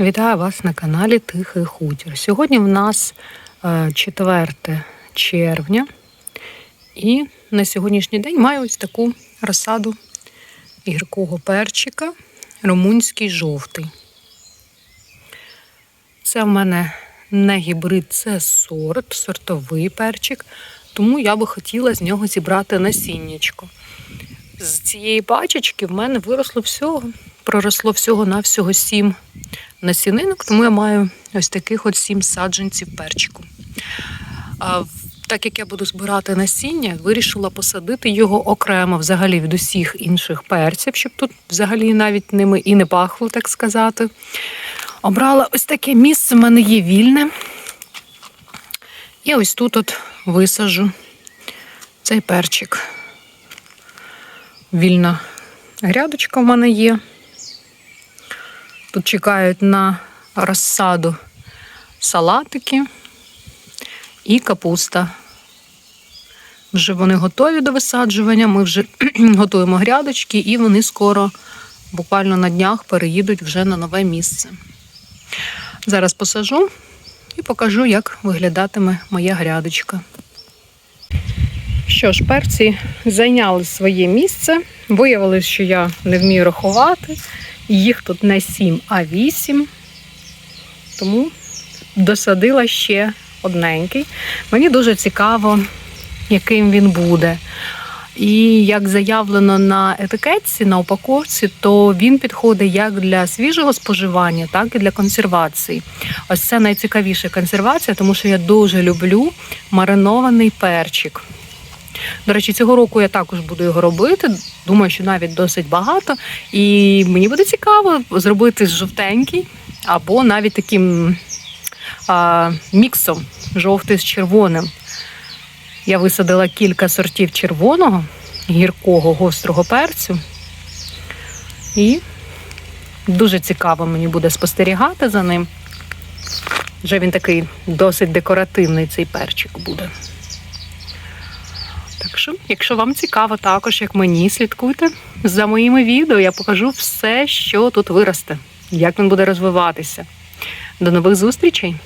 Вітаю вас на каналі Тихий Хутір. Сьогодні в нас е, 4 червня, і на сьогоднішній день маю ось таку розсаду гіркого перчика, румунський жовтий. Це в мене не гібрид, це сорт, сортовий перчик, тому я би хотіла з нього зібрати насіннячко. З цієї пачечки в мене виросло всього, проросло всього на всього сім насінинок, тому я маю ось таких от сім саджанців перчику. А так як я буду збирати насіння, вирішила посадити його окремо взагалі від усіх інших перців, щоб тут взагалі навіть ними і не пахло, так сказати. Обрала ось таке місце, в мене є вільне. І ось тут от висаджу цей перчик. Вільна грядочка в мене є. Тут чекають на розсаду салатики і капуста. Вже вони готові до висаджування. Ми вже готуємо грядочки, і вони скоро, буквально на днях, переїдуть вже на нове місце. Зараз посажу і покажу, як виглядатиме моя грядочка. Що ж, перці зайняли своє місце. Виявилось, що я не вмію рахувати. Їх тут не 7, а 8. Тому досадила ще одненький. Мені дуже цікаво, яким він буде. І як заявлено на етикетці, на упаковці, то він підходить як для свіжого споживання, так і для консервації. Ось це найцікавіша консервація, тому що я дуже люблю маринований перчик. До речі, цього року я також буду його робити. Думаю, що навіть досить багато. І мені буде цікаво зробити жовтенький або навіть таким а, міксом жовтий з червоним. Я висадила кілька сортів червоного, гіркого, гострого перцю. І дуже цікаво мені буде спостерігати за ним. Вже він такий досить декоративний цей перчик буде. Так що, якщо вам цікаво також, як мені, слідкуйте за моїми відео. Я покажу все, що тут виросте, як він буде розвиватися. До нових зустрічей!